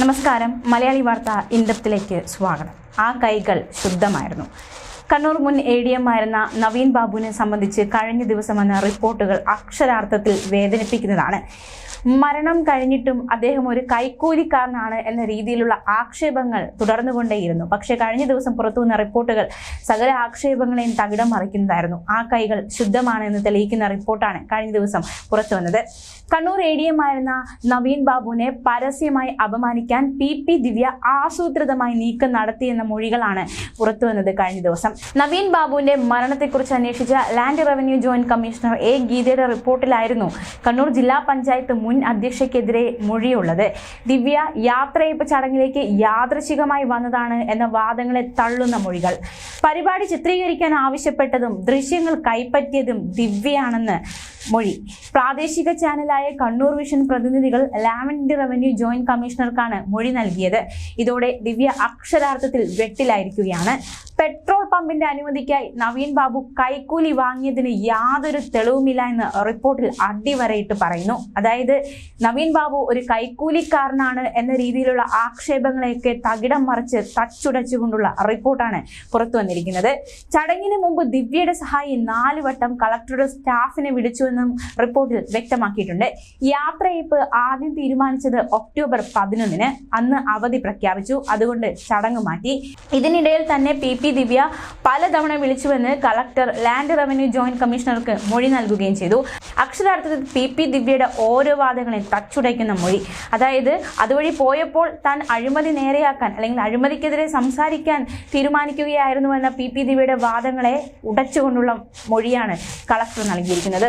നമസ്കാരം. മലയാളി വാർത്ത ഇൻഡപ്തിലേക്ക് സ്വാഗതം. ആ കൈകൾ ശുദ്ധമായിരുന്നു. കണ്ണൂർ മുൻ എ ഡി എം ആയിരുന്ന നവീൻ ബാബുവിനെ സംബന്ധിച്ച് കഴിഞ്ഞ ദിവസം വന്ന റിപ്പോർട്ടുകൾ അക്ഷരാർത്ഥത്തിൽ വേദനിപ്പിക്കുന്നതാണ്. മരണം കഴിഞ്ഞിട്ടും അദ്ദേഹം ഒരു കൈക്കൂലിക്കാരനാണ് എന്ന രീതിയിലുള്ള ആക്ഷേപങ്ങൾ തുടർന്നുകൊണ്ടേയിരുന്നു. പക്ഷേ കഴിഞ്ഞ ദിവസം പുറത്തു വന്ന റിപ്പോർട്ടുകൾ സകല ആക്ഷേപങ്ങളെയും തകിടം മറിക്കുന്നതായിരുന്നു. ആ കൈകൾ ശുദ്ധമാണ് എന്ന് തെളിയിക്കുന്ന റിപ്പോർട്ടാണ് കഴിഞ്ഞ ദിവസം പുറത്തു വന്നത്. കണ്ണൂർ എ ഡി എം ആയിരുന്ന നവീൻ ബാബുവിനെ പരസ്യമായി അപമാനിക്കാൻ പി പി ദിവ്യ ആസൂത്രിതമായി നീക്കം നടത്തിയെന്ന മൊഴികളാണ് പുറത്തു വന്നത് കഴിഞ്ഞ ദിവസം. നവീൻ ബാബുവിന്റെ മരണത്തെക്കുറിച്ച് അന്വേഷിച്ച land revenue joint commissioner A ഗീതയുടെ റിപ്പോർട്ടിലായിരുന്നു കണ്ണൂർ ജില്ലാ പഞ്ചായത്ത് മുൻ അധ്യക്ഷയ്ക്കെതിരെ മൊഴിയുള്ളത്. ദിവ്യ യാത്രയപ്പ് ചടങ്ങിലേക്ക് യാദൃശികമായി വന്നതാണ് എന്ന വാദങ്ങളെ തള്ളുന്ന മൊഴികൾ. പരിപാടി ചിത്രീകരിക്കാൻ ആവശ്യപ്പെട്ടതും ദൃശ്യങ്ങൾ കൈപ്പറ്റിയതും ദിവ്യയാണെന്ന് മൊഴി. പ്രാദേശിക ചാനലായ കണ്ണൂർ വിഷൻ പ്രതിനിധികൾ ലാവൻഡ് റവന്യൂ ജോയിന്റ് കമ്മീഷണർക്കാണ് മൊഴി നൽകിയത്. ഇതോടെ ദിവ്യ അക്ഷരാർത്ഥത്തിൽ വെട്ടിലായിരിക്കുകയാണ്. പെട്രോൾ പമ്പിന്റെ അനുമതിക്കായി നവീൻ ബാബു കൈക്കൂലി വാങ്ങിയതിന് യാതൊരു തെളിവുമില്ല എന്ന് റിപ്പോർട്ടിൽ അടിവരയിട്ട് പറയുന്നു. അതായത് നവീൻ ബാബു ഒരു കൈക്കൂലിക്കാരനാണ് എന്ന രീതിയിലുള്ള ആക്ഷേപങ്ങളെയൊക്കെ തകിടം മറിച്ച് തച്ചുടച്ചുകൊണ്ടുള്ള റിപ്പോർട്ടാണ് പുറത്തു വന്നിരിക്കുന്നത്. ചടങ്ങിന് മുമ്പ് ദിവ്യയുടെ സഹായി നാലുവട്ടം കളക്ടറുടെ സ്റ്റാഫിനെ വിളിച്ചുവെന്നും റിപ്പോർട്ടിൽ വ്യക്തമാക്കിയിട്ടുണ്ട്. യാത്രയേപ്പ് ആദ്യം തീരുമാനിച്ചത് ഒക്ടോബർ പതിനൊന്നിന് അന്ന് അവധി പ്രഖ്യാപിച്ചു. അതുകൊണ്ട് ചടങ്ങ് മാറ്റി. ഇതിനിടയിൽ തന്നെ പി പി ദിവ്യ പലതവണ വിളിച്ചുവെന്ന് കളക്ടർ ലാൻഡ് റവന്യൂ ജോയിന്റ് കമ്മീഷണർക്ക് മൊഴി നൽകുകയും ചെയ്തു. അക്ഷരാർത്ഥത്തിൽ പി പി ദിവ്യയുടെ ഓരോ വാദങ്ങളെ തച്ചുടയ്ക്കുന്ന മൊഴി. അതായത് അതുവഴി പോയപ്പോൾ താൻ അഴിമതി നേരെയാക്കാൻ അല്ലെങ്കിൽ അഴിമതിക്കെതിരെ സംസാരിക്കാൻ തീരുമാനിക്കുകയായിരുന്നുവെന്ന പി പി ദിവ്യയുടെ വാദങ്ങളെ ഉടച്ചുകൊണ്ടുള്ള മൊഴിയാണ് കളക്ടർ നൽകിയിരിക്കുന്നത്.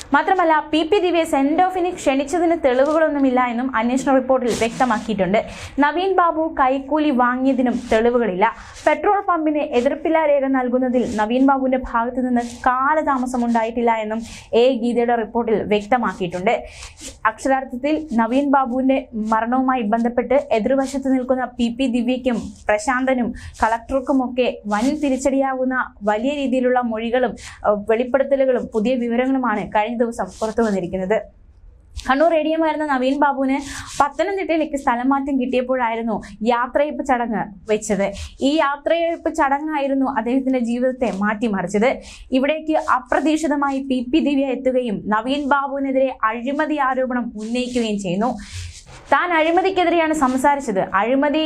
മാത്രമല്ല പി പി ദിവ്യയെ സെൻഡ് ഓഫിന് ക്ഷണിച്ചതിന് തെളിവുകളൊന്നുമില്ല എന്നും അന്വേഷണ റിപ്പോർട്ടിൽ വ്യക്തമാക്കിയിട്ടുണ്ട്. നവീൻ ബാബു കൈക്കൂലി വാങ്ങിയതിനും തെളിവുകളില്ല. പെട്രോൾ പമ്പിന് എതിർപ്പില്ലാ രേഖ നൽകുന്നതിൽ നവീൻ ബാബുവിന്റെ ഭാഗത്തു നിന്ന് കാലതാമസം ഉണ്ടായിട്ടില്ല എന്നും എ ഗീതയുടെ റിപ്പോർട്ടിൽ വ്യക്തമാക്കിയിട്ടുണ്ട്. അക്ഷരാർത്ഥത്തിൽ നവീൻ ബാബുവിന്റെ മരണവുമായി ബന്ധപ്പെട്ട് എതിർവശത്ത് നിൽക്കുന്ന പി പി ദിവ്യയ്ക്കും പ്രശാന്തനും കളക്ടർക്കുമൊക്കെ വൻ തിരിച്ചടിയാകുന്ന വലിയ രീതിയിലുള്ള മൊഴികളും വെളിപ്പെടുത്തലുകളും പുതിയ വിവരങ്ങളുമാണ് കഴിഞ്ഞ ദിവസം പുറത്തു വന്നിരിക്കുന്നത്. കണ്ണൂർ റേഡിയമായിരുന്ന നവീൻ ബാബുവിന് പത്തനംതിട്ടയിലേക്ക് സ്ഥലം മാറ്റം കിട്ടിയപ്പോഴായിരുന്നു യാത്രയപ്പ് ചടങ്ങ് വെച്ചത്. ഈ യാത്രയപ്പ് ചടങ്ങായിരുന്നു അദ്ദേഹത്തിന്റെ ജീവിതത്തെ മാറ്റിമറിച്ചത്. ഇവിടേക്ക് അപ്രതീക്ഷിതമായി പി. പി. ദിവ്യ എത്തുകയും നവീൻ ബാബുവിനെതിരെ അഴിമതി ആരോപണം ഉന്നയിക്കുകയും ചെയ്യുന്നു. താൻ അഴിമതിക്കെതിരെയാണ് സംസാരിച്ചത്. അഴിമതി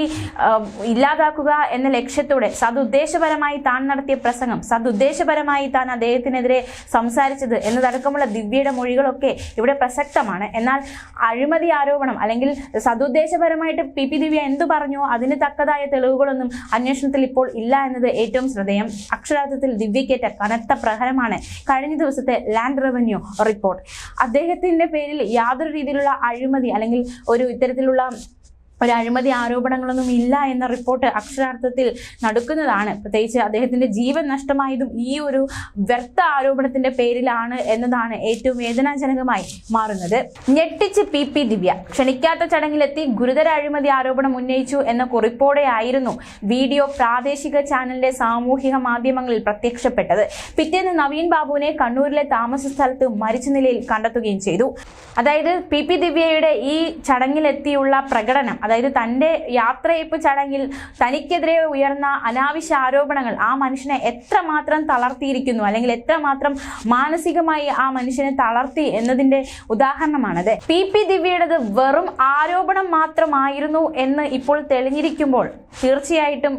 ഇല്ലാതാക്കുക എന്ന ലക്ഷ്യത്തോടെ സതുദ്ദേശപരമായി താൻ നടത്തിയ പ്രസംഗം സതുദ്ദേശപരമായി താൻ അദ്ദേഹത്തിനെതിരെ സംസാരിച്ചത് എന്നതടക്കമുള്ള ദിവ്യയുടെ മൊഴികളൊക്കെ ഇവിടെ പ്രസക്തമാണ്. എന്നാൽ അഴിമതി ആരോപണം അല്ലെങ്കിൽ സതുദ്ദേശപരമായിട്ട് പി പി ദിവ്യ എന്തു പറഞ്ഞോ അതിന് തക്കതായ തെളിവുകളൊന്നും അന്വേഷണത്തിൽ ഇപ്പോൾ ഇല്ല എന്നത് ഏറ്റവും ശ്രദ്ധേയം. അക്ഷരാർത്ഥത്തിൽ ദിവ്യക്കേറ്റ കനത്ത പ്രഹരമാണ് കഴിഞ്ഞ ദിവസത്തെ ലാൻഡ് റവന്യൂ റിപ്പോർട്ട് അദ്ദേഹത്തിന്റെ പേരിൽ യാതൊരു രീതിയിലുള്ള അഴിമതി അല്ലെങ്കിൽ ഒരു ഇത്തരത്തിലുള്ള ഒരു അഴിമതി ആരോപണങ്ങളൊന്നും ഇല്ല എന്ന റിപ്പോർട്ട് അക്ഷരാർത്ഥത്തിൽ നടക്കുന്നതാണ്. പ്രത്യേകിച്ച് അദ്ദേഹത്തിന്റെ ജീവൻ നഷ്ടമായതും ഈ ഒരു വ്യർത്ഥ ആരോപണത്തിന്റെ പേരിലാണ് എന്നതാണ് ഏറ്റവും വേദനാജനകമായി മാറുന്നത്. ഞെട്ടിച്ച് പി പി ദിവ്യ ക്ഷണിക്കാത്ത ചടങ്ങിലെത്തി ഗുരുതര അഴിമതി ആരോപണം ഉന്നയിച്ചു എന്ന കുറിപ്പോടെയായിരുന്നു വീഡിയോ പ്രാദേശിക ചാനലിന്റെ സാമൂഹിക മാധ്യമങ്ങളിൽ പ്രത്യക്ഷപ്പെട്ടത്. പിറ്റേന്ന് നവീൻ ബാബുവിനെ കണ്ണൂരിലെ താമസ സ്ഥലത്ത് മരിച്ച നിലയിൽ കണ്ടെത്തുകയും ചെയ്തു. അതായത് പി പി ദിവ്യയുടെ ഈ ചടങ്ങിലെത്തിയുള്ള പ്രകടനം അതായത് തന്റെ യാത്രയപ്പ് ചടങ്ങിൽ തനിക്കെതിരെ ഉയർന്ന അനാവശ്യ ആരോപണങ്ങൾ ആ മനുഷ്യനെ എത്രമാത്രം തളർത്തിയിരിക്കുന്നു അല്ലെങ്കിൽ എത്രമാത്രം മാനസികമായി ആ മനുഷ്യനെ തളർത്തി എന്നതിന്റെ ഉദാഹരണമാണത്. പി. പി. ദിവ്യയുടേത് വെറും ആരോപണം മാത്രമായിരുന്നു എന്ന് ഇപ്പോൾ തെളിഞ്ഞിരിക്കുമ്പോൾ തീർച്ചയായിട്ടും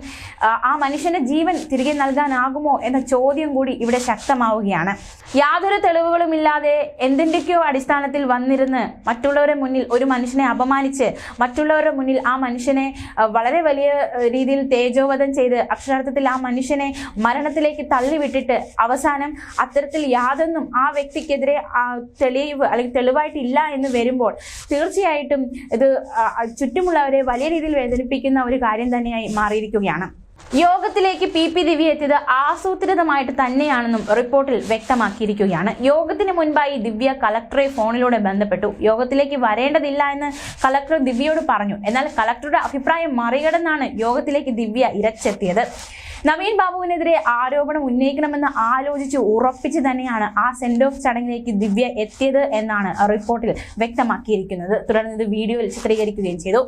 ആ, മനുഷ്യന്റെ ജീവൻ തിരികെ നൽകാനാകുമോ എന്ന ചോദ്യം കൂടി ഇവിടെ ശക്തമാവുകയാണ്. യാതൊരു തെളിവുകളുമില്ലാതെ എന്തിന്റെയൊക്കെയോ അടിസ്ഥാനത്തിൽ വന്നിരുന്ന് മറ്റുള്ളവരെ മുന്നിൽ ഒരു മനുഷ്യനെ അപമാനിച്ച് മറ്റുള്ളവരുടെ മുന്നിൽ ആ മനുഷ്യനെ വളരെ വലിയ രീതിയിൽ തേജോവധം ചെയ്ത് അക്ഷരാർത്ഥത്തിൽ ആ മനുഷ്യനെ മരണത്തിലേക്ക് തള്ളിവിട്ടിട്ട് അവസാനം അത്തരത്തിൽ യാതൊന്നും ആ വ്യക്തിക്കെതിരെ തെളിവ് അല്ലെങ്കിൽ തെളിവായിട്ടില്ല എന്ന് വരുമ്പോൾ തീർച്ചയായിട്ടും ഇത് ചുറ്റുമുള്ളവരെ വലിയ രീതിയിൽ വേദനിപ്പിക്കുന്ന ഒരു കാര്യം തന്നെയായി മാറിയിരിക്കുകയാണ്. യോഗത്തിലേക്ക് പി പി ദിവ്യ എത്തിയത് ആസൂത്രിതമായിട്ട് തന്നെയാണെന്നും റിപ്പോർട്ടിൽ വ്യക്തമാക്കിയിരിക്കുകയാണ്. യോഗത്തിന് മുൻപായി ദിവ്യ കളക്ടറെ ഫോണിലൂടെ ബന്ധപ്പെട്ടു. യോഗത്തിലേക്ക് വരേണ്ടതില്ല എന്ന് കളക്ടർ ദിവ്യയോട് പറഞ്ഞു. എന്നാൽ കളക്ടറുടെ അഭിപ്രായം മറികടന്നാണ് യോഗത്തിലേക്ക് ദിവ്യ ഇരച്ചെത്തിയത്. നവീൻ ബാബുവിനെതിരെ ആരോപണം ഉന്നയിക്കണമെന്ന് ആലോചിച്ച് ഉറപ്പിച്ച് തന്നെയാണ് ആ സെൻഡ് ഓഫ് ചടങ്ങിലേക്ക് ദിവ്യ എത്തിയത് എന്നാണ് റിപ്പോർട്ടിൽ വ്യക്തമാക്കിയിരിക്കുന്നത്. തുടർന്ന് ഇത് വീഡിയോയിൽ ചിത്രീകരിക്കുകയും ചെയ്തു.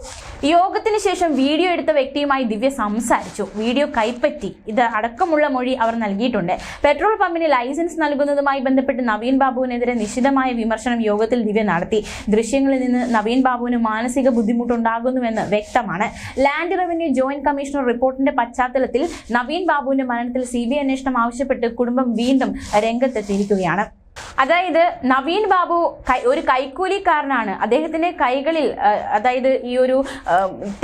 യോഗത്തിന് ശേഷം വീഡിയോ എടുത്ത വ്യക്തിയുമായി ദിവ്യ സംസാരിച്ചു. വീഡിയോ കൈപ്പറ്റി. ഇത് അടക്കമുള്ള മൊഴി അവർ നൽകിയിട്ടുണ്ട്. പെട്രോൾ പമ്പിന് ലൈസൻസ് നൽകുന്നതുമായി ബന്ധപ്പെട്ട് നവീൻ ബാബുവിനെതിരെ നിശിതമായ വിമർശനം യോഗത്തിൽ ദിവ്യ നടത്തി. ദൃശ്യങ്ങളിൽ നിന്ന് നവീൻ ബാബുവിന് മാനസിക ബുദ്ധിമുട്ടുണ്ടാകുന്നുവെന്ന് വ്യക്തമാണ്. ലാൻഡ് റവന്യൂ ജോയിന്റ് കമ്മീഷണർ റിപ്പോർട്ടിന്റെ പശ്ചാത്തലത്തിൽ നവീൻ ബാബുവിന്റെ മരണത്തിൽ സി ബി അന്വേഷണം ആവശ്യപ്പെട്ട് കുടുംബം വീണ്ടും രംഗത്തെത്തിയിരിക്കുകയാണ്. അതായത് നവീൻ ബാബു ഒരു കൈക്കൂലിക്കാരനാണ്. അദ്ദേഹത്തിന്റെ കൈകളിൽ അതായത് ഈ ഒരു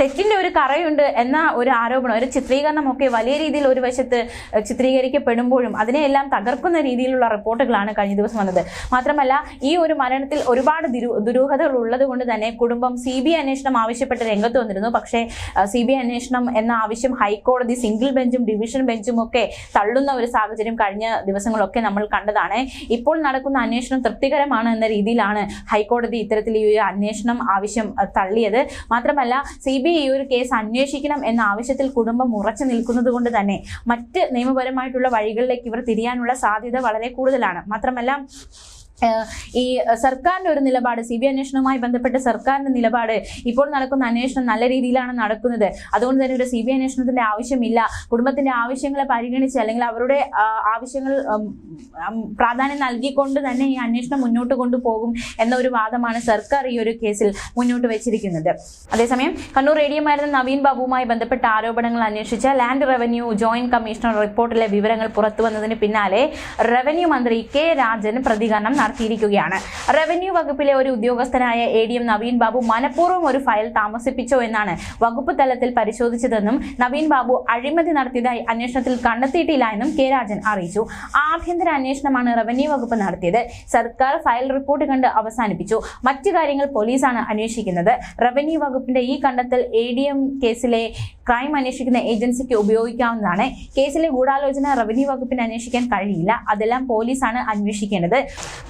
തെറ്റിന്റെ ഒരു കറയുണ്ട് എന്ന ഒരു ആരോപണം ഒരു ചിത്രീകരണമൊക്കെ വലിയ രീതിയിൽ ഒരു വശത്ത് ചിത്രീകരിക്കപ്പെടുമ്പോഴും അതിനെയെല്ലാം തകർക്കുന്ന രീതിയിലുള്ള റിപ്പോർട്ടുകളാണ് കഴിഞ്ഞ ദിവസം വന്നത്. മാത്രമല്ല ഈ ഒരു മരണത്തിൽ ഒരുപാട് ദുരു- ദുരൂഹതകൾ ഉള്ളത് കൊണ്ട് തന്നെ കുടുംബം സി ബി അന്വേഷണം ആവശ്യപ്പെട്ട് രംഗത്ത് വന്നിരുന്നു. പക്ഷേ സി ബി അന്വേഷണം എന്ന ആവശ്യം ഹൈക്കോടതി സിംഗിൾ ബെഞ്ചും ഡിവിഷൻ ബെഞ്ചും ഒക്കെ തള്ളുന്ന ഒരു സാഹചര്യം കഴിഞ്ഞ ദിവസങ്ങളൊക്കെ നമ്മൾ കണ്ടതാണ്. ഇപ്പോൾ നടക്കുന്ന അന്വേഷണം തൃപ്തികരമാണ് എന്ന രീതിയിലാണ് ഹൈക്കോടതി ഇത്തരത്തിൽ ഈ ഒരു അന്വേഷണം ആവശ്യം തള്ളിയത്. മാത്രമല്ല സി ബി ഈ ഒരു കേസ് അന്വേഷിക്കണം എന്ന ആവശ്യത്തിൽ കുടുംബം ഉറച്ചു നിൽക്കുന്നത് കൊണ്ട് തന്നെ മറ്റ് നിയമപരമായിട്ടുള്ള വഴികളിലേക്ക് ഇവർ തിരിയാനുള്ള സാധ്യത വളരെ കൂടുതലാണ്. മാത്രമല്ല ഈ സർക്കാരിന്റെ ഒരു നിലപാട് സി ബി അന്വേഷണവുമായി ബന്ധപ്പെട്ട സർക്കാരിന്റെ നിലപാട് ഇപ്പോൾ നടക്കുന്ന അന്വേഷണം നല്ല രീതിയിലാണ് നടക്കുന്നത്. അതുകൊണ്ട് തന്നെ ഒരു സി ബി അന്വേഷണത്തിന്റെ ആവശ്യമില്ല. കുടുംബത്തിന്റെ ആവശ്യങ്ങളെ പരിഗണിച്ച് അല്ലെങ്കിൽ അവരുടെ ആവശ്യങ്ങൾ പ്രാധാന്യം നൽകിക്കൊണ്ട് തന്നെ ഈ അന്വേഷണം മുന്നോട്ട് കൊണ്ടുപോകും എന്ന ഒരു വാദമാണ് സർക്കാർ ഈ ഒരു കേസിൽ മുന്നോട്ട് വെച്ചിരിക്കുന്നത്. അതേസമയം കണ്ണൂർ റേഡിയമായിരുന്ന നവീൻ ബാബുവുമായി ബന്ധപ്പെട്ട ആരോപണങ്ങൾ അന്വേഷിച്ച ലാൻഡ് റവന്യൂ ജോയിന്റ് കമ്മീഷണർ റിപ്പോർട്ടിലെ വിവരങ്ങൾ പുറത്തുവന്നതിന് പിന്നാലെ റവന്യൂ മന്ത്രി കെ രാജൻ പ്രതികരണം നടത്തിയിരിക്കുകയാണ്. റവന്യൂ വകുപ്പിലെ ഒരു ഉദ്യോഗസ്ഥനായ A D M Naveen Babu മനഃപൂർവം ഒരു ഫയൽ താമസിപ്പിച്ചോ എന്നാണ് വകുപ്പ് തലത്തിൽ പരിശോധിച്ചതെന്നും നവീൻ ബാബു അഴിമതി നടത്തിയതായി അന്വേഷണത്തിൽ കണ്ടെത്തിയിട്ടില്ല എന്നും കെ രാജൻ അറിയിച്ചു. ആഭ്യന്തര അന്വേഷണമാണ് റവന്യൂ വകുപ്പ് നടത്തിയത്. സർക്കാർ ഫയൽ റിപ്പോർട്ട് കണ്ട് അവസാനിപ്പിച്ചു. മറ്റു കാര്യങ്ങൾ പോലീസാണ് അന്വേഷിക്കുന്നത്. റവന്യൂ വകുപ്പിന്റെ ഈ കണ്ടെത്തൽ എ ഡി എം കേസിലെ ക്രൈം അന്വേഷിക്കുന്ന ഏജൻസിക്ക് ഉപയോഗിക്കാവുന്നതാണ്. കേസിലെ ഗൂഢാലോചന റവന്യൂ വകുപ്പിന് അന്വേഷിക്കാൻ കഴിയില്ല. അതെല്ലാം പോലീസാണ് അന്വേഷിക്കേണ്ടത്.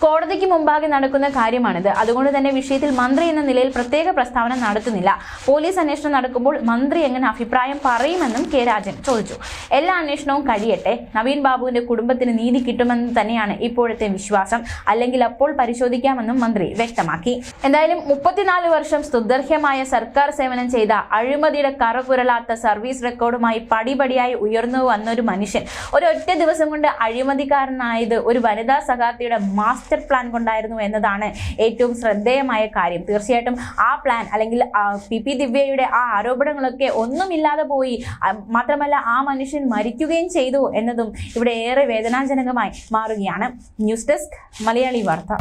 കോടതിക്ക് മുമ്പാകെ നടക്കുന്ന കാര്യമാണിത്. അതുകൊണ്ട് തന്നെ വിഷയത്തിൽ മന്ത്രി എന്ന നിലയിൽ പ്രത്യേക പ്രസ്താവന നടത്തുന്നില്ല. പോലീസ് അന്വേഷണം നടക്കുമ്പോൾ മന്ത്രി എങ്ങനെ അഭിപ്രായം പറയുമെന്നും കെ രാജൻ ചോദിച്ചു. എല്ലാ അന്വേഷണവും കഴിയട്ടെ. നവീൻ ബാബുവിന്റെ കുടുംബത്തിന് നീതി കിട്ടുമെന്ന് തന്നെയാണ് ഇപ്പോഴത്തെ വിശ്വാസം. അല്ലെങ്കിൽ അപ്പോൾ പരിശോധിക്കാമെന്നും മന്ത്രി വ്യക്തമാക്കി. എന്തായാലും മുപ്പത്തിനാല് വർഷം സ്തുത്യർഹ്യമായ സർക്കാർ സേവനം ചെയ്ത അഴിമതിയുടെ കറപുരളാത്ത സർവീസ് റെക്കോർഡുമായി പടിപടിയായി ഉയർന്നു വന്ന ഒരു മനുഷ്യൻ. ഒരൊറ്റ ദിവസം കൊണ്ട് അഴിമതിക്കാരനായത് ഒരു വനിതാ സഖാത്തിയുടെ മാസ്റ്റർ പ്ലാൻ കൊണ്ടായിരുന്നു എന്നതാണ് ഏറ്റവും ശ്രദ്ധേയമായ കാര്യം. തീർച്ചയായിട്ടും ആ പ്ലാൻ അല്ലെങ്കിൽ പി പി ദിവ്യയുടെ ആ ആരോപണങ്ങളൊക്കെ ഒന്നുമില്ലാതെ പോയി മാത്രമല്ല ആ മനുഷ്യൻ മരിക്കുകയും ചെയ്തു എന്നതും ഇവിടെ ഏറെ വേദനാജനകമായി മാറുകയാണ്. ന്യൂസ് ഡെസ്ക് മലയാളി വാർത്ത.